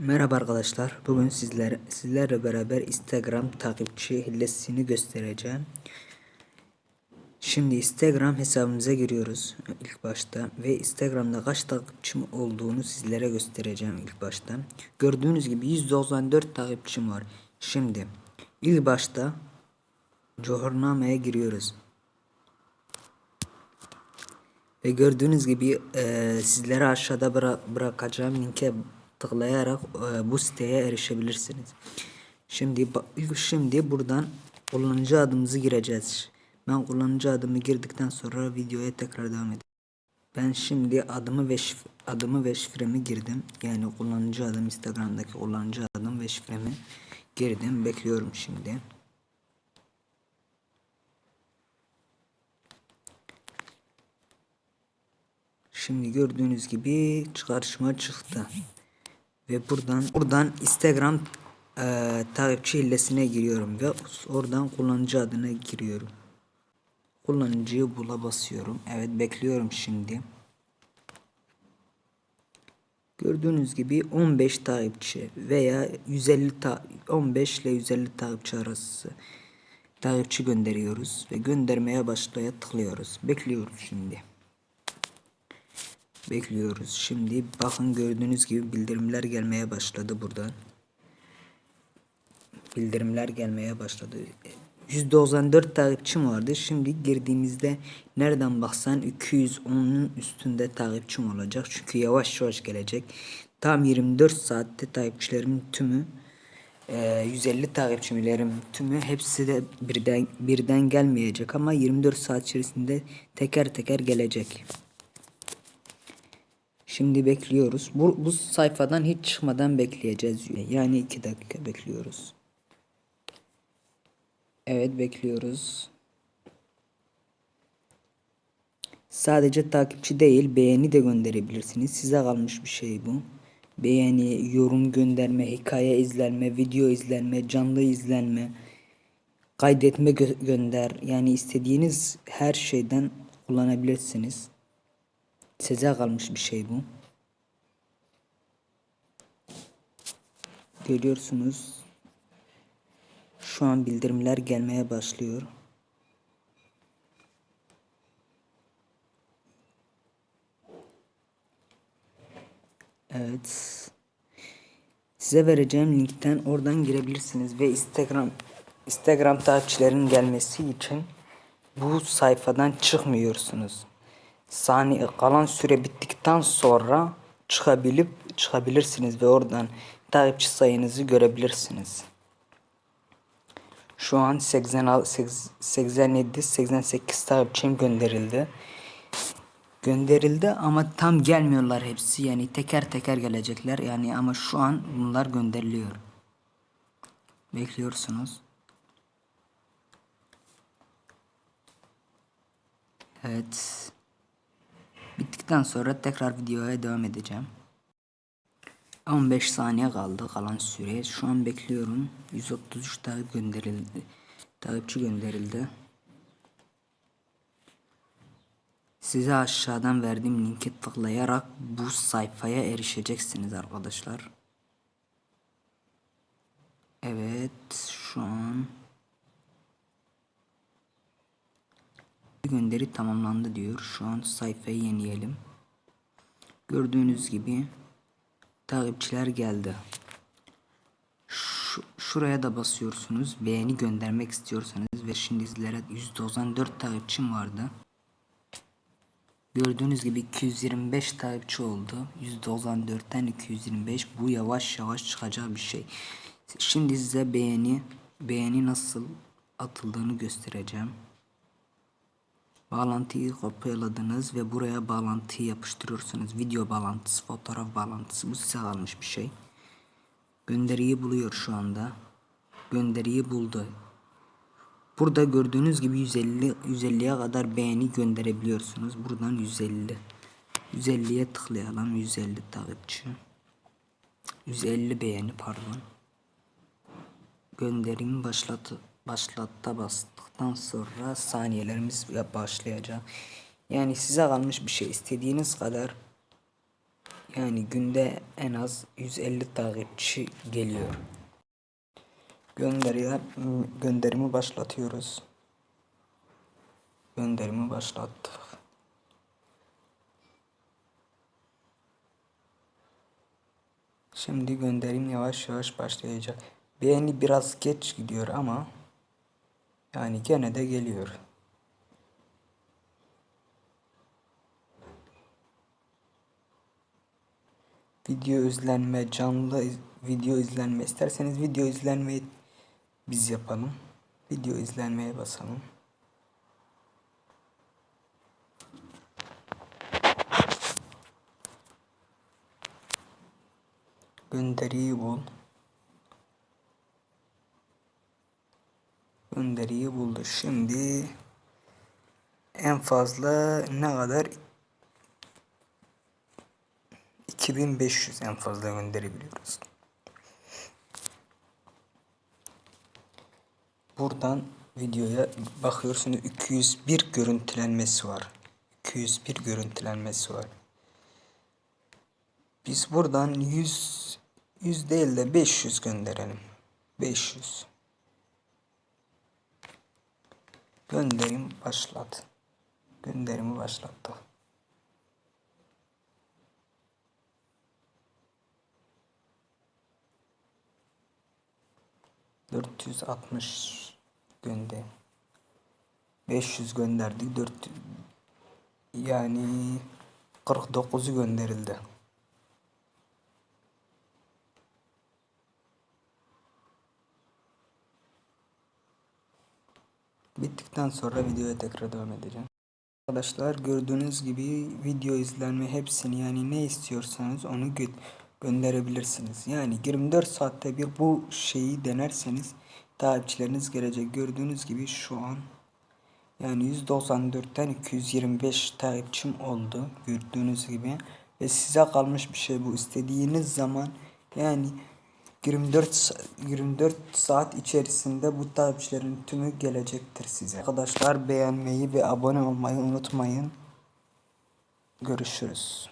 Merhaba arkadaşlar. Bugün sizler sizlerle beraber Instagram takipçi hillesini göstereceğim. Şimdi Instagram hesabımıza giriyoruz ilk başta ve Instagram'da kaç takipçim olduğunu sizlere göstereceğim ilk başta. Gördüğünüz gibi 194 takipçim var. Şimdi ilk başta Johorname'ye giriyoruz. Ve gördüğünüz gibi e, sizlere aşağıda bıra- bırakacağım linke tıklayarak bu siteye erişebilirsiniz. Şimdi şimdi buradan kullanıcı adımızı gireceğiz. Ben kullanıcı adımı girdikten sonra videoya tekrar devam edeyim. Ben şimdi adımı ve şif- adımı ve şifremi girdim. Yani kullanıcı adım Instagram'daki kullanıcı adım ve şifremi girdim. Bekliyorum şimdi. Şimdi gördüğünüz gibi karşıma çıktı. Ve buradan buradan Instagram e, takipçi hillesine giriyorum ve oradan kullanıcı adına giriyorum. Kullanıcıyı bula basıyorum. Evet bekliyorum şimdi. Gördüğünüz gibi 15 takipçi veya 150 ta 15 ile 150 takipçi arası takipçi gönderiyoruz ve göndermeye başlaya tıklıyoruz. Bekliyoruz şimdi. Bekliyoruz. Şimdi bakın gördüğünüz gibi bildirimler gelmeye başladı buradan. Bildirimler gelmeye başladı. %94 takipçim vardı. Şimdi girdiğimizde nereden baksan 210'un üstünde takipçim olacak. Çünkü yavaş yavaş gelecek. Tam 24 saatte takipçilerimin tümü e, 150 takipçilerim tümü hepsi de birden birden gelmeyecek ama 24 saat içerisinde teker teker gelecek. Şimdi bekliyoruz. Bu, bu sayfadan hiç çıkmadan bekleyeceğiz. Yani 2 dakika bekliyoruz. Evet bekliyoruz. Sadece takipçi değil beğeni de gönderebilirsiniz. Size kalmış bir şey bu. Beğeni, yorum gönderme, hikaye izlenme, video izlenme, canlı izlenme, kaydetme gö gönder. Yani istediğiniz her şeyden kullanabilirsiniz. Size kalmış bir şey bu. Görüyorsunuz. Şu an bildirimler gelmeye başlıyor. Evet. Size vereceğim linkten oradan girebilirsiniz ve Instagram Instagram takipçilerin gelmesi için bu sayfadan çıkmıyorsunuz. Saniye kalan süre bittikten sonra çıkabilip çıkabilirsiniz ve oradan takipçi sayınızı görebilirsiniz. Şu an 86 87 88 takipçim gönderildi. Gönderildi ama tam gelmiyorlar hepsi. Yani teker teker gelecekler. Yani ama şu an bunlar gönderiliyor. Bekliyorsunuz. Evet. Bittikten sonra tekrar videoya devam edeceğim. 15 saniye kaldı kalan süre. Şu an bekliyorum. 133 takip gönderildi. Takipçi gönderildi. Size aşağıdan verdiğim linki tıklayarak bu sayfaya erişeceksiniz arkadaşlar. Evet şu an gönderi tamamlandı diyor. Şu an sayfayı yenileyelim. Gördüğünüz gibi takipçiler geldi. Şu, şuraya da basıyorsunuz. Beğeni göndermek istiyorsanız ve şimdi sizlere 194 takipçim vardı. Gördüğünüz gibi 225 takipçi oldu. 194'ten 225. Bu yavaş yavaş çıkacağı bir şey. Şimdi size beğeni beğeni nasıl atıldığını göstereceğim. Bağlantıyı kopyaladınız ve buraya bağlantıyı yapıştırıyorsunuz. Video bağlantısı, fotoğraf bağlantısı. Bu size kalmış bir şey. Gönderiyi buluyor şu anda. Gönderiyi buldu. Burada gördüğünüz gibi 150 150'ye kadar beğeni gönderebiliyorsunuz. Buradan 150. 150'ye tıklayalım. 150 takipçi. 150 beğeni pardon. Gönderimi başlat başlatta bastıktan sonra saniyelerimiz başlayacak. Yani size kalmış bir şey istediğiniz kadar Yani günde en az 150 takipçi geliyor. Gönderiye gönderimi başlatıyoruz. Gönderimi başlattık. Şimdi gönderim yavaş yavaş başlayacak. Beğeni biraz geç gidiyor ama yani gene de geliyor. Video izlenme, canlı video izlenme isterseniz video izlenmeyi biz yapalım. Video izlenmeye basalım. Gönderiyi bul. Gönderiyi buldu. Şimdi en fazla ne kadar 2500 en fazla gönderebiliyoruz. Buradan videoya bakıyorsunuz 201 görüntülenmesi var. 201 görüntülenmesi var. Biz buradan 100 100 değil de 500 gönderelim. 500. Gönderim başlat. Gönderimi başlattı. Dört yüz altmış gönder. 500 gönderdik. 4 yani 49'u gönderildi. Bittikten sonra videoya tekrar devam edeceğim. Arkadaşlar gördüğünüz gibi video izlenme hepsini yani ne istiyorsanız onu gö- gönderebilirsiniz. Yani 24 saatte bir bu şeyi denerseniz takipçileriniz gelecek. Gördüğünüz gibi şu an yani 194'ten 225 takipçim oldu. Gördüğünüz gibi ve size kalmış bir şey bu. İstediğiniz zaman yani 24 sa- 24 saat içerisinde bu takipçilerin tümü gelecektir size. Arkadaşlar beğenmeyi ve abone olmayı unutmayın. Görüşürüz.